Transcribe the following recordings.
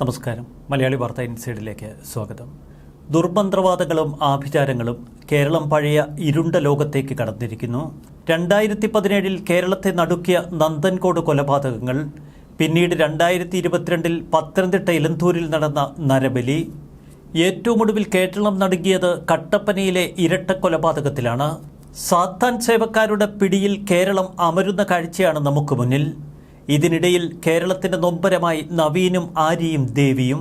നമസ്കാരം. മലയാളി വാർത്ത ഇൻസൈഡിലേക്ക് സ്വാഗതം. ദുർമന്ത്രവാദങ്ങളും ആഭിചാരങ്ങളും കേരളം പഴയ ഇരുണ്ട ലോകത്തേക്ക് കടന്നിരിക്കുന്നു. രണ്ടായിരത്തി പതിനേഴിൽ കേരളത്തെ നടുക്കിയ നന്ദൻകോട് കൊലപാതകങ്ങൾ പിന്നീട് രണ്ടായിരത്തി ഇരുപത്തിരണ്ടിൽ പത്തനംതിട്ട ഇലന്തൂരിൽ നടന്ന നരബലി ഏറ്റവും ഒടുവിൽ കേരളം നടുങ്ങിയത് കട്ടപ്പനയിലെ ഇരട്ട കൊലപാതകത്തിലാണ്. സാത്താൻ സേവക്കാരുടെ പിടിയിൽ കേരളം അമരുന്ന കാഴ്ചയാണ് നമുക്ക് മുന്നിൽ. ഇതിനിടയിൽ കേരളത്തിന്റെ നൊമ്പരമായി നവീനും ആര്യയും ദേവിയും.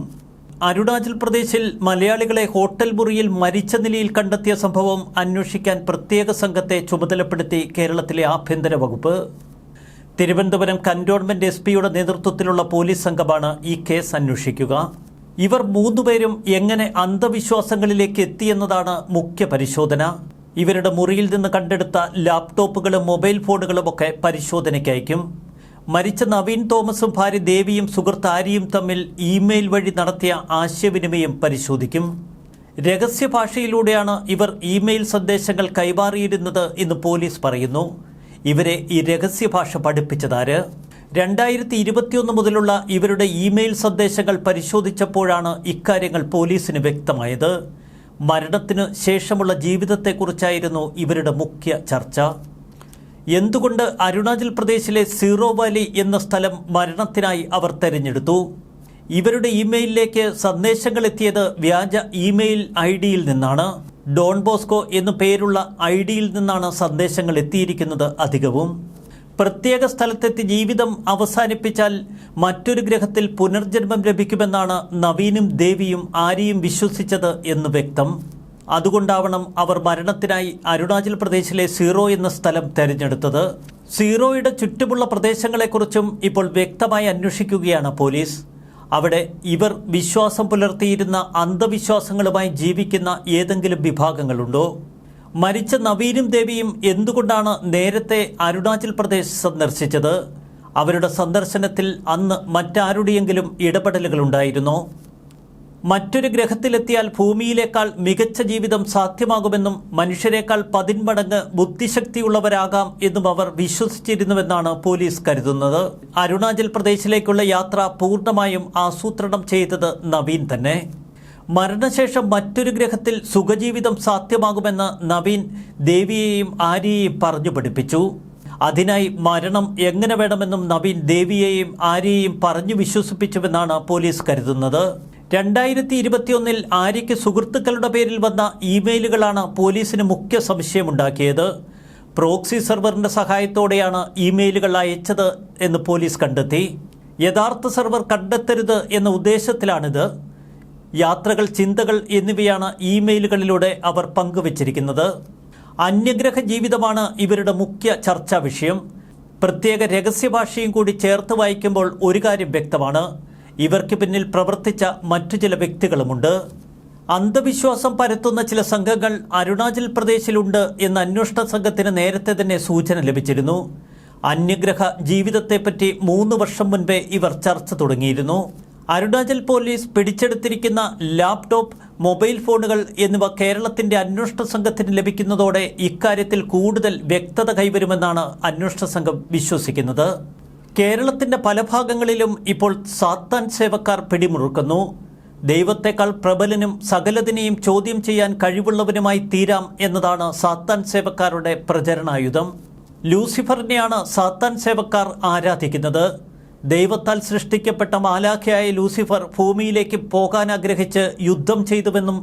അരുണാചൽ പ്രദേശിൽ മലയാളികളെ ഹോട്ടൽ മുറിയിൽ മരിച്ച നിലയിൽ കണ്ടെത്തിയ സംഭവം അന്വേഷിക്കാൻ പ്രത്യേക സംഘത്തെ ചുമതലപ്പെടുത്തി കേരളത്തിലെ ആഭ്യന്തര വകുപ്പ്. തിരുവനന്തപുരം കന്റോൺമെന്റ് എസ് പിയുടെ നേതൃത്വത്തിലുള്ള പോലീസ് സംഘമാണ് ഈ കേസ് അന്വേഷിക്കുക. ഇവർ മൂന്നുപേരും എങ്ങനെ അന്ധവിശ്വാസങ്ങളിലേക്ക് എത്തിയെന്നതാണ് മുഖ്യ പരിശോധന. ഇവരുടെ മുറിയിൽ നിന്ന് കണ്ടെടുത്ത ലാപ്ടോപ്പുകളും മൊബൈൽ ഫോണുകളും ഒക്കെ പരിശോധനയ്ക്ക് അയക്കും. മരിച്ച നവീൻ തോമസും ഭാര്യ ദേവിയും സുഹൃത്ത് ആര്യയും തമ്മിൽ ഇമെയിൽ വഴി നടത്തിയ ആശയവിനിമയം പരിശോധിക്കും. രഹസ്യ ഭാഷയിലൂടെയാണ് ഇവർ ഇമെയിൽ സന്ദേശങ്ങൾ കൈമാറിയിരുന്നത് എന്ന് പോലീസ് പറയുന്നു. ഇവരെ ഈ രഹസ്യ ഭാഷ പഠിപ്പിച്ചതാര്? രണ്ടായിരത്തി ഇരുപത്തിയൊന്ന് മുതലുള്ള ഇവരുടെ ഇമെയിൽ സന്ദേശങ്ങൾ പരിശോധിച്ചപ്പോഴാണ് ഇക്കാര്യങ്ങൾ പോലീസിന് വ്യക്തമായത്. മരണത്തിന് ശേഷമുള്ള ജീവിതത്തെക്കുറിച്ചായിരുന്നു ഇവരുടെ മുഖ്യ ചർച്ച. എന്തുകൊണ്ട് അരുണാചൽ പ്രദേശിലെ സീറോ വാലി എന്ന സ്ഥലം മരണത്തിനായി അവർ തെരഞ്ഞെടുത്തു? ഇവരുടെ ഇമെയിലിലേക്ക് സന്ദേശങ്ങൾ എത്തിയത് വ്യാജ ഇമെയിൽ ഐ ഡിയിൽ നിന്നാണ്. ഡോൺ ബോസ്കോ എന്നു പേരുള്ള ഐ ഡിയിൽ നിന്നാണ് സന്ദേശങ്ങൾ എത്തിയിരിക്കുന്നത് അധികവും. പ്രത്യേക സ്ഥലത്തെത്തി ജീവിതം അവസാനിപ്പിച്ചാൽ മറ്റൊരു ഗ്രഹത്തിൽ പുനർജന്മം ലഭിക്കുമെന്നാണ് നവീനും ദേവിയും ആരെയും വിശ്വസിച്ചത് എന്ന് വ്യക്തം. അതുകൊണ്ടാവണം അവർ മരണത്തിനായി അരുണാചൽ പ്രദേശിലെ സീറോ എന്ന സ്ഥലം തെരഞ്ഞെടുത്തത്. സീറോയുടെ ചുറ്റുമുള്ള പ്രദേശങ്ങളെക്കുറിച്ചും ഇപ്പോൾ വ്യക്തമായി അന്വേഷിക്കുകയാണ് പോലീസ്. അവിടെ ഇവർ വിശ്വാസം പുലർത്തിയിരുന്ന അന്ധവിശ്വാസങ്ങളുമായി ജീവിക്കുന്ന ഏതെങ്കിലും വിഭാഗങ്ങളുണ്ടോ? മരിച്ച നവീനും ദേവിയും എന്തുകൊണ്ടാണ് നേരത്തെ അരുണാചൽ പ്രദേശ് സന്ദർശിച്ചത്? അവരുടെ സന്ദർശനത്തിൽ അന്ന് മറ്റാരുടെയെങ്കിലും ഇടപെടലുകളുണ്ടായിരുന്നോ? മറ്റൊരു ഗ്രഹത്തിലെത്തിയാൽ ഭൂമിയിലേക്കാൾ മികച്ച ജീവിതം സാധ്യമാകുമെന്നും മനുഷ്യരെക്കാൾ പതിന്മടങ്ങ് ബുദ്ധിശക്തിയുള്ളവരാകാം എന്നും അവർ വിശ്വസിച്ചിരുന്നുവെന്നാണ് പോലീസ് കരുതുന്നത്. അരുണാചൽ പ്രദേശിലേക്കുള്ള യാത്ര പൂർണമായും ആസൂത്രണം ചെയ്തത് നവീൻ തന്നെ. മരണശേഷം മറ്റൊരു ഗ്രഹത്തിൽ സുഖജീവിതം സാധ്യമാകുമെന്ന് നവീൻ ദേവിയെയും ആര്യയെയും പറഞ്ഞു പഠിപ്പിച്ചു. അതിനായി മരണം എങ്ങനെ വേണമെന്നും നവീൻ ദേവിയെയും ആര്യയെയും പറഞ്ഞു വിശ്വസിപ്പിച്ചുവെന്നാണ് പോലീസ് കരുതുന്നത്. രണ്ടായിരത്തി ഇരുപത്തിയൊന്നിൽ ആര്യയ്ക്ക് സുഹൃത്തുക്കളുടെ പേരിൽ വന്ന ഇമെയിലുകളാണ് പോലീസിന് മുഖ്യ സംശയമുണ്ടാക്കിയത്. പ്രോക്സി സെർവറിന്റെ സഹായത്തോടെയാണ് ഇമെയിലുകൾ അയച്ചത് എന്ന് പോലീസ് കണ്ടെത്തി. യഥാർത്ഥ സെർവർ കണ്ടെത്തരുത് എന്ന ഉദ്ദേശത്തിലാണിത്. യാത്രകൾ ചിന്തകൾ എന്നിവയാണ് ഇമെയിലുകളിലൂടെ അവർ പങ്കുവച്ചിരിക്കുന്നത്. അന്യഗ്രഹ ജീവിതമാണ് ഇവരുടെ മുഖ്യ ചർച്ചാ വിഷയം. പ്രത്യേക രഹസ്യഭാഷയും കൂടി ചേർത്ത് വായിക്കുമ്പോൾ ഒരു കാര്യം വ്യക്തമാണ്. ഇവർക്ക് പിന്നിൽ പ്രവർത്തിച്ച മറ്റു ചില വ്യക്തികളുമുണ്ട്. അന്ധവിശ്വാസം പരത്തുന്ന ചില സംഘങ്ങൾ അരുണാചൽ പ്രദേശിലുണ്ട് എന്ന അന്വേഷണ സംഘത്തിന് നേരത്തെ തന്നെ സൂചന ലഭിച്ചിരുന്നു. അന്യഗ്രഹ ജീവിതത്തെപ്പറ്റി മൂന്ന് വർഷം മുൻപേ ഇവർ ചർച്ച തുടങ്ങിയിരുന്നു. അരുണാചൽ പോലീസ് പിടിച്ചെടുത്തിരിക്കുന്ന ലാപ്ടോപ്പ് മൊബൈൽ ഫോണുകൾ എന്നിവ കേരളത്തിന്റെ അന്വേഷണ സംഘത്തിന് ലഭിക്കുന്നതോടെ ഇക്കാര്യത്തിൽ കൂടുതൽ വ്യക്തത കൈവരുമെന്നാണ് അന്വേഷണ സംഘം വിശ്വസിക്കുന്നത്. കേരളത്തിന്റെ പല ഭാഗങ്ങളിലും ഇപ്പോൾ സാത്താൻ സേവക്കാർ പിടിമുറുക്കുന്നു. ദൈവത്തെക്കാൾ പ്രബലനും സകലതിനെയും ചോദ്യം ചെയ്യാൻ കഴിവുള്ളവനുമായി തീരാം എന്നതാണ് സാത്താൻ സേവക്കാരുടെ പ്രചരണായുധം. ലൂസിഫറിനെയാണ് സാത്താൻ സേവക്കാർ ആരാധിക്കുന്നത്. ദൈവത്താൽ സൃഷ്ടിക്കപ്പെട്ട മാലാഖയായ ലൂസിഫർ ഭൂമിയിലേക്ക് പോകാൻ ആഗ്രഹിച്ച് യുദ്ധം ചെയ്തുവെന്നും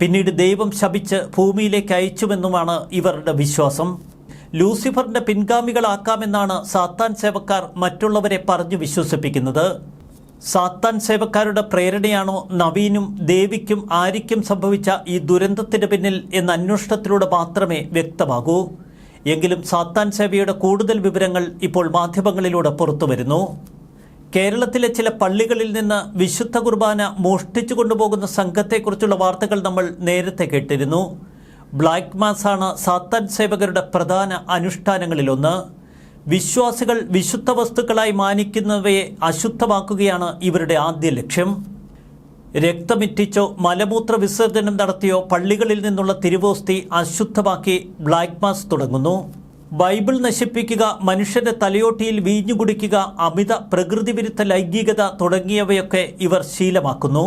പിന്നീട് ദൈവം ശപിച്ച് ഭൂമിയിലേക്ക് അയച്ചുവെന്നുമാണ് ഇവരുടെ വിശ്വാസം. ലൂസിഫറിന്റെ പിൻഗാമികളാക്കാമെന്നാണ് സാത്താൻ സേവക്കാർ മറ്റുള്ളവരെ പറഞ്ഞു വിശ്വസിപ്പിക്കുന്നത്. സാത്താൻ സേവക്കാരുടെ പ്രേരണയാണോ നവീനും ദേവിക്കും ആരിക്കും സംഭവിച്ച ഈ ദുരന്തത്തിന് പിന്നിൽ എന്ന അന്വേഷണത്തിലൂടെ മാത്രമേ വ്യക്തമാകൂ. എങ്കിലും സാത്താൻ സേവയുടെ കൂടുതൽ വിവരങ്ങൾ ഇപ്പോൾ മാധ്യമങ്ങളിലൂടെ പുറത്തുവരുന്നു. കേരളത്തിലെ ചില പള്ളികളിൽ നിന്ന് വിശുദ്ധ കുർബാന മോഷ്ടിച്ചു കൊണ്ടുപോകുന്ന സംഘത്തെക്കുറിച്ചുള്ള വാർത്തകൾ നമ്മൾ നേരത്തെ കേട്ടിരുന്നു. ബ്ലാക്ക് മാസാണ് സാത്താൻ സേവകരുടെ പ്രധാന അനുഷ്ഠാനങ്ങളിലൊന്ന്. വിശ്വാസികൾ വിശുദ്ധ വസ്തുക്കളായി മാനിക്കുന്നവയെ അശുദ്ധമാക്കുകയാണ് ഇവരുടെ ആദ്യ ലക്ഷ്യം. രക്തമിറ്റിച്ചോ മലമൂത്ര വിസർജനം നടത്തിയോ പള്ളികളിൽ നിന്നുള്ള തിരുവോസ്തി അശുദ്ധമാക്കി ബ്ലാക്ക് മാസ് തുടങ്ങുന്നു. ബൈബിൾ നശിപ്പിക്കുക മനുഷ്യന്റെ തലയോട്ടിയിൽ വീഞ്ഞു കുടിക്കുക അമിത പ്രകൃതി വിരുദ്ധ ലൈംഗികത തുടങ്ങിയവയൊക്കെ ഇവർ ശീലമാക്കുന്നു.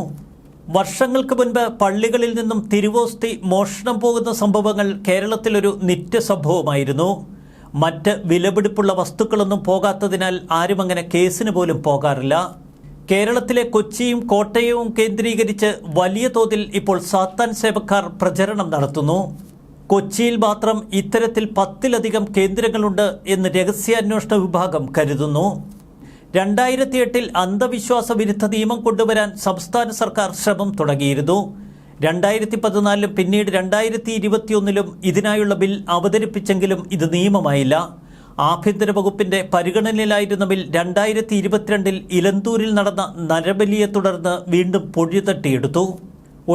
വർഷങ്ങൾക്ക് മുൻപ് പള്ളികളിൽ നിന്നും തിരുവോസ്തി മോഷണം പോകുന്ന സംഭവങ്ങൾ കേരളത്തിലൊരു നിത്യസംഭവമായിരുന്നു. മറ്റ് വിലപിടിപ്പുള്ള വസ്തുക്കളൊന്നും പോകാത്തതിനാൽ ആരും അങ്ങനെ കേസിന് പോലും പോകാറില്ല. കേരളത്തിലെ കൊച്ചിയും കോട്ടയവും കേന്ദ്രീകരിച്ച് വലിയ തോതിൽ ഇപ്പോൾ സാത്താൻ സേവക്കാർ പ്രചരണം നടത്തുന്നു. കൊച്ചിയിൽ മാത്രം ഇത്തരത്തിൽ പത്തിലധികം കേന്ദ്രങ്ങളുണ്ട് എന്ന് രഹസ്യാന്വേഷണ വിഭാഗം കരുതുന്നു. രണ്ടായിരത്തി എട്ടിൽ അന്ധവിശ്വാസ വിരുദ്ധ നിയമം കൊണ്ടുവരാൻ സംസ്ഥാന സർക്കാർ ശ്രമം തുടങ്ങിയിരുന്നു. രണ്ടായിരത്തി പതിനാലിലും പിന്നീട് രണ്ടായിരത്തി ഇരുപത്തിയൊന്നിലും ഇതിനായുള്ള ബിൽ അവതരിപ്പിച്ചെങ്കിലും ഇത് നിയമമായില്ല. ആഭ്യന്തര വകുപ്പിന്റെ പരിഗണനയിലായിരുന്ന ബിൽ രണ്ടായിരത്തി ഇരുപത്തിരണ്ടിൽ ഇലന്തൂരിൽ നടന്ന നരബലിയെ തുടർന്ന് വീണ്ടും പൊഴിതട്ടിയെടുത്തു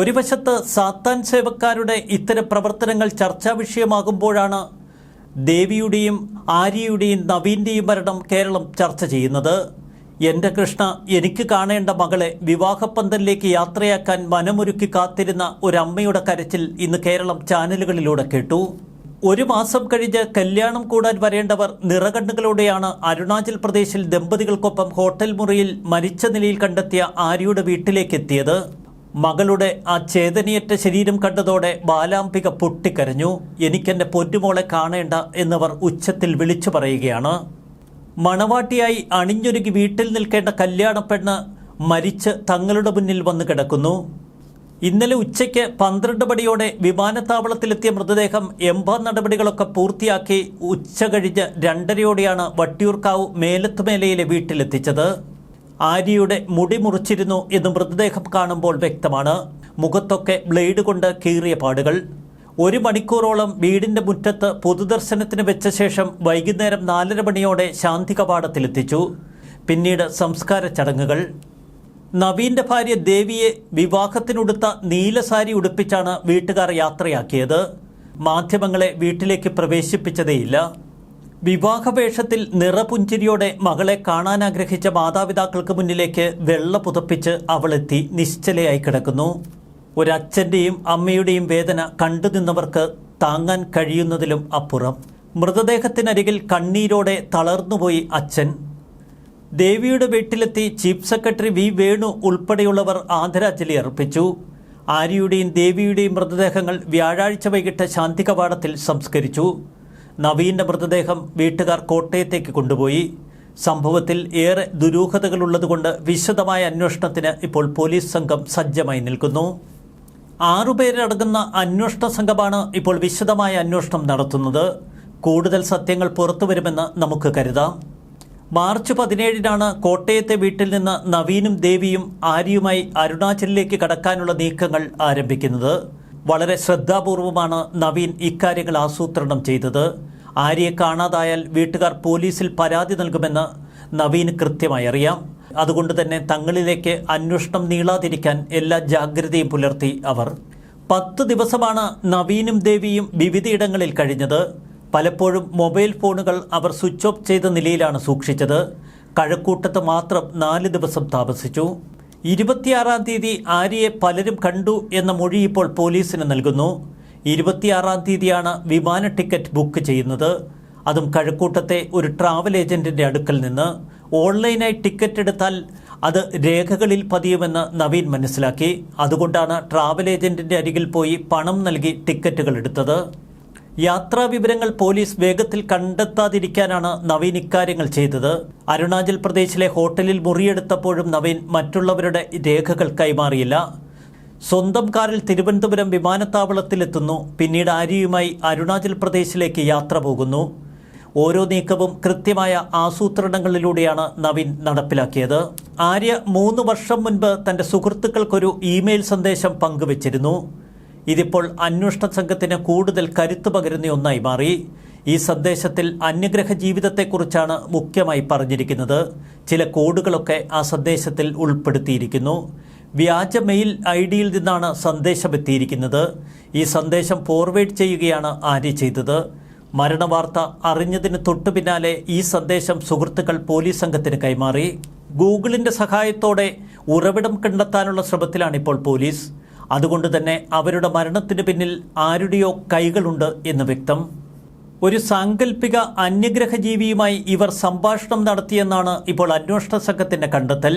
ഒരു വശത്ത് സാത്താൻ സേവക്കാരുടെ ഇത്തരം പ്രവർത്തനങ്ങൾ ചർച്ചാ വിഷയമാകുമ്പോഴാണ് ദേവിയുടെയും ആര്യയുടെയും നവീന്റെയും മരണം കേരളം ചർച്ച ചെയ്യുന്നത്. എന്റെ കൃഷ്ണ എനിക്ക് കാണേണ്ട മകളെ വിവാഹപ്പന്തലിലേക്ക് യാത്രയാക്കാൻ മനമൊരുക്കി കാത്തിരുന്ന ഒരമ്മയുടെ കരച്ചിൽ ഇന്ന് കേരളം ചാനലുകളിലൂടെ കേട്ടു. ഒരു മാസം കഴിഞ്ഞ് കല്യാണം കൂടാൻ വരേണ്ടവർ നിറകണ്ണുകളോടെയാണ് അരുണാചൽ പ്രദേശിൽ ദമ്പതികൾക്കൊപ്പം ഹോട്ടൽ മുറിയിൽ മരിച്ച നിലയിൽ കണ്ടെത്തിയ ആര്യയുടെ വീട്ടിലേക്ക് എത്തിയത് മകളുടെ ആ ചേതനയറ്റ ശരീരം കണ്ടതോടെ ബാലാംബിക പൊട്ടിക്കരഞ്ഞു. എനിക്കെന്റെ പൊറ്റുമോളെ കാണേണ്ട എന്നവർ ഉച്ചത്തിൽ വിളിച്ചു പറയുകയാണ്. മണവാട്ടിയായി അണിഞ്ഞൊരുങ്ങി വീട്ടിൽ നിൽക്കേണ്ട കല്യാണ പെണ്ണ് മരിച്ച് തങ്ങളുടെ മുന്നിൽ വന്ന് കിടക്കുന്നു. ഇന്നലെ ഉച്ചയ്ക്ക് പന്ത്രണ്ട് മണിയോടെ വിമാനത്താവളത്തിലെത്തിയ മൃതദേഹം എംബാ നടപടികളൊക്കെ പൂർത്തിയാക്കി ഉച്ച കഴിഞ്ഞ് രണ്ടരയോടെയാണ് വട്ടിയൂർക്കാവ് മേലത്തുമേലയിലെ വീട്ടിലെത്തിച്ചത്. ആര്യയുടെ മുടി മുറിച്ചിരുന്നു എന്ന് മൃതദേഹം കാണുമ്പോൾ വ്യക്തമാണ്. മുഖത്തൊക്കെ ബ്ലേഡ് കൊണ്ട് കീറിയ പാടുകൾ. ഒരു മണിക്കൂറോളം വീടിന്റെ മുറ്റത്ത് പൊതുദർശനത്തിന് വെച്ച ശേഷം വൈകുന്നേരം നാലര മണിയോടെ ശാന്തി കവാടത്തിലെത്തിച്ചു പിന്നീട് സംസ്കാര ചടങ്ങുകൾ. നവീന്റെ ഭാര്യ ദേവിയെ വിവാഹത്തിനുടുത്ത നീലസാരി ഉടുപ്പിച്ചാണ് വീട്ടുകാർ യാത്രയാക്കിയത്. മാധ്യമങ്ങളെ വീട്ടിലേക്ക് പ്രവേശിപ്പിച്ചതേയില്ല. വിവാഹവേഷത്തിൽ നിറപുഞ്ചിരിയോടെ മകളെ കാണാൻ ആഗ്രഹിച്ച മാതാപിതാക്കൾക്ക് മുന്നിലേക്ക് വെള്ള പുതപ്പിച്ച് അവളെത്തി നിശ്ചലയായി കിടക്കുന്നു. ഒരച്ഛന്റെയും അമ്മയുടെയും വേദന കണ്ടുനിന്നവർക്ക് താങ്ങാൻ കഴിയുന്നതിലും അപ്പുറം. മൃതദേഹത്തിനരികിൽ കണ്ണീരോടെ തളർന്നുപോയി അച്ഛൻ. ദേവിയുടെ വീട്ടിലെത്തി ചീഫ് സെക്രട്ടറി വി വേണു ഉൾപ്പെടെയുള്ളവർ ആദരാഞ്ജലി അർപ്പിച്ചു. ആര്യയുടെയും ദേവിയുടെയും മൃതദേഹങ്ങൾ വ്യാഴാഴ്ച വൈകിട്ട് ശാന്തി കവാടത്തിൽ സംസ്കരിച്ചു. നവീന്റെ മൃതദേഹം വീട്ടുകാർ കോട്ടയത്തേക്ക് കൊണ്ടുപോയി. സംഭവത്തിൽ ഏറെ ദുരൂഹതകളുള്ളതുകൊണ്ട് വിശദമായ അന്വേഷണത്തിന് ഇപ്പോൾ പോലീസ് സംഘം സജ്ജമായി നിൽക്കുന്നു. ആറുപേരടങ്ങുന്ന അന്വേഷണ സംഘമാണ് ഇപ്പോൾ വിശദമായ അന്വേഷണം നടത്തുന്നത്. കൂടുതൽ സത്യങ്ങൾ പുറത്തുവരുമെന്ന് നമുക്ക് കരുതാം. മാർച്ച് പതിനേഴിനാണ് കോട്ടയത്തെ വീട്ടിൽ നിന്ന് നവീനും ദേവിയും ആര്യയുമായി അരുണാചലിലേക്ക് കടക്കാനുള്ള നീക്കങ്ങൾ ആരംഭിക്കുന്നത്. വളരെ ശ്രദ്ധാപൂർവമാണ് നവീൻ ഇക്കാര്യങ്ങൾ ആസൂത്രണം ചെയ്തത്. ആര്യയെ കാണാതായാൽ വീട്ടുകാർ പോലീസിൽ പരാതി നൽകുമെന്ന് നവീന് കൃത്യമായി അറിയാം. അതുകൊണ്ട് തന്നെ തങ്ങളിലേക്ക് അന്വേഷണം നീളാതിരിക്കാൻ എല്ലാ ജാഗ്രതയും പുലർത്തി അവർ. പത്ത് ദിവസമാണ് നവീനും ദേവിയും വിവിധയിടങ്ങളിൽ കഴിഞ്ഞത്. പലപ്പോഴും മൊബൈൽ ഫോണുകൾ അവർ സ്വിച്ച് ഓഫ് ചെയ്ത നിലയിലാണ് സൂക്ഷിച്ചത്. കഴക്കൂട്ടത്ത് മാത്രം നാല് ദിവസം താമസിച്ചു. ഇരുപത്തിയാറാം തീയതി ആര്യയെ പലരും കണ്ടു എന്ന മൊഴി ഇപ്പോൾ പോലീസിന് നൽകുന്നു. ഇരുപത്തിയാറാം തീയതിയാണ് വിമാന ടിക്കറ്റ് ബുക്ക് ചെയ്യുന്നത്. അതും കഴക്കൂട്ടത്തെ ഒരു ട്രാവൽ ഏജന്റിന്റെ അടുക്കൽ നിന്ന്. ഓൺലൈനായി ടിക്കറ്റ് എടുത്താൽ അത് രേഖകളിൽ പതിയുമെന്ന് നവീൻ മനസ്സിലാക്കി. അതുകൊണ്ടാണ് ട്രാവൽ ഏജന്റിന്റെ അരികിൽ പോയി പണം നൽകി ടിക്കറ്റുകൾ എടുത്തത്. യാത്രാ വിവരങ്ങൾ പോലീസ് വേഗത്തിൽ കണ്ടെത്താതിരിക്കാനാണ് നവീൻ ഇക്കാര്യങ്ങൾ ചെയ്തത്. അരുണാചൽ പ്രദേശിലെ ഹോട്ടലിൽ മുറിയെടുത്തപ്പോഴും നവീൻ മറ്റുള്ളവരുടെ രേഖകൾ കൈമാറിയില്ല. സ്വന്തം കാറിൽ തിരുവനന്തപുരം വിമാനത്താവളത്തിലെത്തുന്നു. പിന്നീട് ആര്യയുമായി അരുണാചൽ പ്രദേശിലേക്ക് യാത്ര പോകുന്നു. ഓരോ നീക്കവും കൃത്യമായ ആസൂത്രണങ്ങളിലൂടെയാണ് നവീൻ നടപ്പിലാക്കിയത്. ആര്യ മൂന്ന് വർഷം മുൻപ് തന്റെ സുഹൃത്തുക്കൾക്കൊരു ഇമെയിൽ സന്ദേശം പങ്കുവച്ചിരുന്നു. ഇതിപ്പോൾ അന്വേഷണ സംഘത്തിന് കൂടുതൽ കരുത്ത് പകരുന്ന ഒന്നായി മാറി. ഈ സന്ദേശത്തിൽ അന്യഗ്രഹ ജീവിതത്തെക്കുറിച്ചാണ് മുഖ്യമായി പറഞ്ഞിരിക്കുന്നത്. ചില കോഡുകളൊക്കെ ആ സന്ദേശത്തിൽ ഉൾപ്പെടുത്തിയിരിക്കുന്നു. വ്യാജ മെയിൽ ഐ ഡിയിൽ നിന്നാണ് സന്ദേശം എത്തിയിരിക്കുന്നത് ഈ സന്ദേശം ഫോർവേഡ് ചെയ്യുകയാണ് ആര്യ ചെയ്തത്. മരണവാർത്ത അറിഞ്ഞതിന് തൊട്ടു പിന്നാലെ ഈ സന്ദേശം സുഹൃത്തുക്കൾ പോലീസ് സംഘത്തിന് കൈമാറി. ഗൂഗിളിന്റെ സഹായത്തോടെ ഉറവിടം കണ്ടെത്താനുള്ള ശ്രമത്തിലാണ് ഇപ്പോൾ പോലീസ്. അതുകൊണ്ട് തന്നെ അവരുടെ മരണത്തിന് പിന്നിൽ ആരുടെയോ കൈകളുണ്ട് എന്ന് വ്യക്തം. ഒരു സാങ്കല്പിക അന്യഗ്രഹജീവിയുമായി ഇവർ സംഭാഷണം നടത്തിയെന്നാണ് ഇപ്പോൾ അന്വേഷണ സംഘത്തിന്റെ കണ്ടെത്തൽ.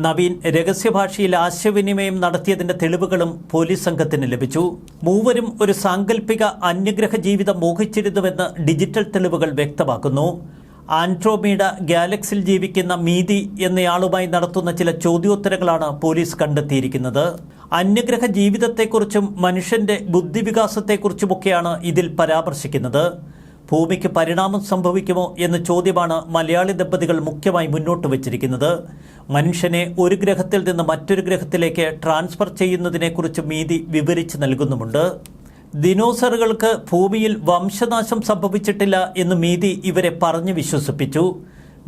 നവീൻ രഹസ്യഭാഷയിൽ ആശയവിനിമയം നടത്തിയതിന്റെ തെളിവുകളും പോലീസ് സംഘത്തിന് ലഭിച്ചു. മൂവരും ഒരു സാങ്കല്പിക അന്യഗ്രഹ ജീവിതം മോഹിച്ചിരുന്നുവെന്ന് ഡിജിറ്റൽ തെളിവുകൾ വ്യക്തമാക്കുന്നു. ആൻഡ്രോമീഡ ഗാലക്സിൽ ജീവിക്കുന്ന മീതി എന്നയാളുമായി നടത്തുന്ന ചില ചോദ്യോത്തരങ്ങളാണ് പോലീസ് കണ്ടെത്തിയിരിക്കുന്നത്. അന്യഗ്രഹ ജീവിതത്തെക്കുറിച്ചും മനുഷ്യന്റെ ബുദ്ധിവികാസത്തെക്കുറിച്ചുമൊക്കെയാണ് ഇതിൽ പരാമർശിക്കുന്നത്. ഭൂമിക്ക് പരിണാമം സംഭവിക്കുമോ എന്ന ചോദ്യമാണ് മലയാളി ദമ്പതികൾ മുഖ്യമായി മുന്നോട്ട് വച്ചിരിക്കുന്നത്. മനുഷ്യനെ ഒരു ഗ്രഹത്തിൽ നിന്ന് മറ്റൊരു ഗ്രഹത്തിലേക്ക് ട്രാൻസ്ഫർ ചെയ്യുന്നതിനെക്കുറിച്ച് മീതി വിവരിച്ച് നൽകുന്നുമുണ്ട്. ദിനോസറുകൾക്ക് ഭൂമിയിൽ വംശനാശം സംഭവിച്ചിട്ടില്ല എന്ന് മീതി ഇവരെ പറഞ്ഞു വിശ്വസിപ്പിച്ചു.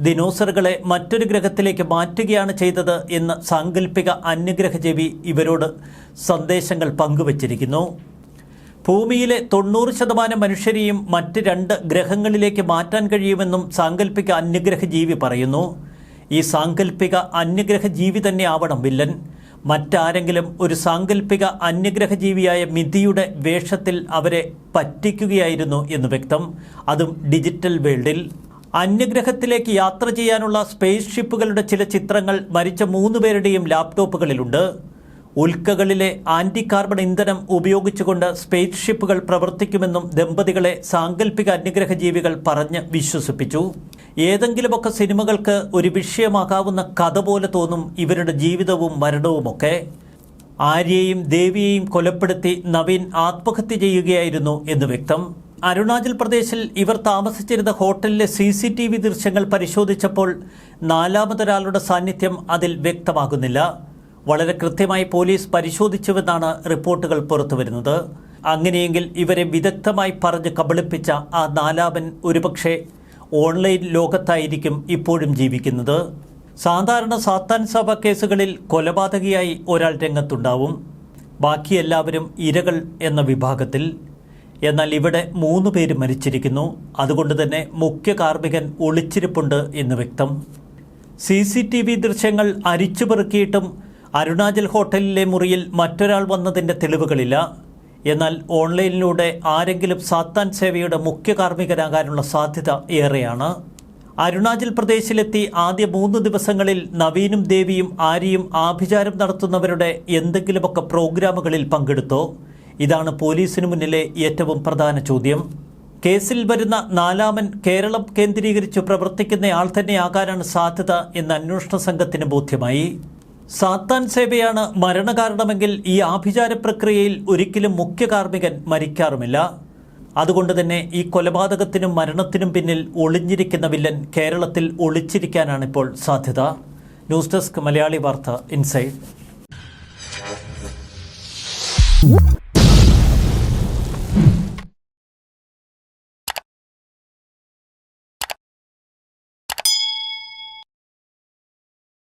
ദിനോസറുകളെ മറ്റൊരു ഗ്രഹത്തിലേക്ക് മാറ്റുകയാണ് ചെയ്തത് എന്ന് സാങ്കല്പിക അന്യഗ്രഹജീവി ഇവരോട് സന്ദേശങ്ങൾ പങ്കുവച്ചിരിക്കുന്നു. ഭൂമിയിലെ തൊണ്ണൂറ് ശതമാനം മനുഷ്യരെയും മറ്റ് രണ്ട് ഗ്രഹങ്ങളിലേക്ക് മാറ്റാൻ കഴിയുമെന്നും സാങ്കല്പിക അന്യഗ്രഹ ജീവി പറയുന്നു. ഈ സാങ്കല്പിക അന്യഗ്രഹ ജീവി തന്നെ ആവണം വില്ലൻ. മറ്റാരെങ്കിലും ഒരു സാങ്കല്പിക അന്യഗ്രഹ ജീവിയായ മിതിയുടെ വേഷത്തിൽ അവരെ പറ്റിക്കുകയായിരുന്നു എന്ന് വ്യക്തം. അതും ഡിജിറ്റൽ വേൾഡിൽ. അന്യഗ്രഹത്തിലേക്ക് യാത്ര ചെയ്യാനുള്ള സ്പേസ് ഷിപ്പുകളുടെ ചില ചിത്രങ്ങൾ മരിച്ച മൂന്നുപേരുടെയും ലാപ്ടോപ്പുകളിലുണ്ട്. ഉൽക്കകളിലെ ആന്റി കാർബൺ ഇന്ധനം ഉപയോഗിച്ചുകൊണ്ട് സ്പേസ് ഷിപ്പുകൾ പ്രവർത്തിക്കുമെന്നും ദമ്പതികളെ സാങ്കല്പിക അന്യഗ്രഹ ജീവികൾ പറഞ്ഞ് വിശ്വസിപ്പിച്ചു. ഏതെങ്കിലുമൊക്കെ സിനിമകൾക്ക് ഒരു വിഷയമാകാവുന്ന കഥ പോലെ തോന്നും ഇവരുടെ ജീവിതവും മരണവുമൊക്കെ. ആര്യയെയും ദേവിയെയും കൊലപ്പെടുത്തി നവീൻ ആത്മഹത്യ ചെയ്യുകയായിരുന്നു എന്ന് വ്യക്തം. അരുണാചൽ പ്രദേശിൽ ഇവർ താമസിച്ചിരുന്ന ഹോട്ടലിലെ സി സി ടി വി ദൃശ്യങ്ങൾ പരിശോധിച്ചപ്പോൾ നാലാമതൊരാളുടെ സാന്നിധ്യം അതിൽ വ്യക്തമാകുന്നില്ല. വളരെ കൃത്യമായി പോലീസ് പരിശോധിച്ചുവെന്നാണ് റിപ്പോർട്ടുകൾ പുറത്തുവരുന്നത്. അങ്ങനെയെങ്കിൽ ഇവരെ വിദഗ്ധമായി പറഞ്ഞ് കബളിപ്പിച്ച ആ നാലാമൻ ഒരുപക്ഷെ ഓൺലൈൻ ലോകത്തായിരിക്കും ഇപ്പോഴും ജീവിക്കുന്നത്. സാധാരണ സാത്താൻ സഭ കേസുകളിൽ കൊലപാതകിയായി ഒരാൾ രംഗത്തുണ്ടാവും. ബാക്കി എല്ലാവരും ഇരകൾ എന്ന വിഭാഗത്തിൽ. എന്നാൽ ഇവിടെ മൂന്ന് പേര് മരിച്ചിരിക്കുന്നു. അതുകൊണ്ട് തന്നെ മുഖ്യ കാർമ്മികൻ ഒളിച്ചിരിപ്പുണ്ട് എന്ന് വ്യക്തം. സി സി ടി വി ദൃശ്യങ്ങൾ അരിച്ചുപെറുക്കിയിട്ടും അരുണാചൽ ഹോട്ടലിലെ മുറിയിൽ മറ്റൊരാൾ വന്നതിന്റെ തെളിവുകളില്ല. എന്നാൽ ഓൺലൈനിലൂടെ ആരെങ്കിലും സാത്താൻ സേവയുടെ മുഖ്യ കാർമ്മികനാകാനുള്ള സാധ്യത ഏറെയാണ്. അരുണാചൽ പ്രദേശിലെത്തി ആദ്യ മൂന്ന് ദിവസങ്ങളിൽ നവീനും ദേവിയും ആര്യയും ആഭിചാരം നടത്തുന്നവരുടെ എന്തെങ്കിലുമൊക്കെ പ്രോഗ്രാമുകളിൽ പങ്കെടുത്തോ? ഇതാണ് പോലീസിന് മുന്നിലെ ഏറ്റവും പ്രധാന ചോദ്യം. കേസിൽ വരുന്ന നാലാമൻ കേരളം കേന്ദ്രീകരിച്ച് പ്രവർത്തിക്കുന്നയാൾ തന്നെയാകാനാണ് സാധ്യത എന്ന് അന്വേഷണ സംഘത്തിന് ബോധ്യമായി. സാത്താൻ സേവയാണ് മരണകാരണമെങ്കിൽ ഈ ആഭിചാര പ്രക്രിയയിൽ ഒരിക്കലും മുഖ്യ കാർമ്മികൻ മരിക്കാറുമില്ല. അതുകൊണ്ട് തന്നെ ഈ കൊലപാതകത്തിനും മരണത്തിനും പിന്നിൽ ഒളിഞ്ഞിരിക്കുന്ന വില്ലൻ കേരളത്തിൽ ഒളിച്ചിരിക്കാനാണിപ്പോൾ സാധ്യത. ന്യൂസ് ഡെസ്ക് മലയാളി വാർത്ത ഇൻസൈഡ്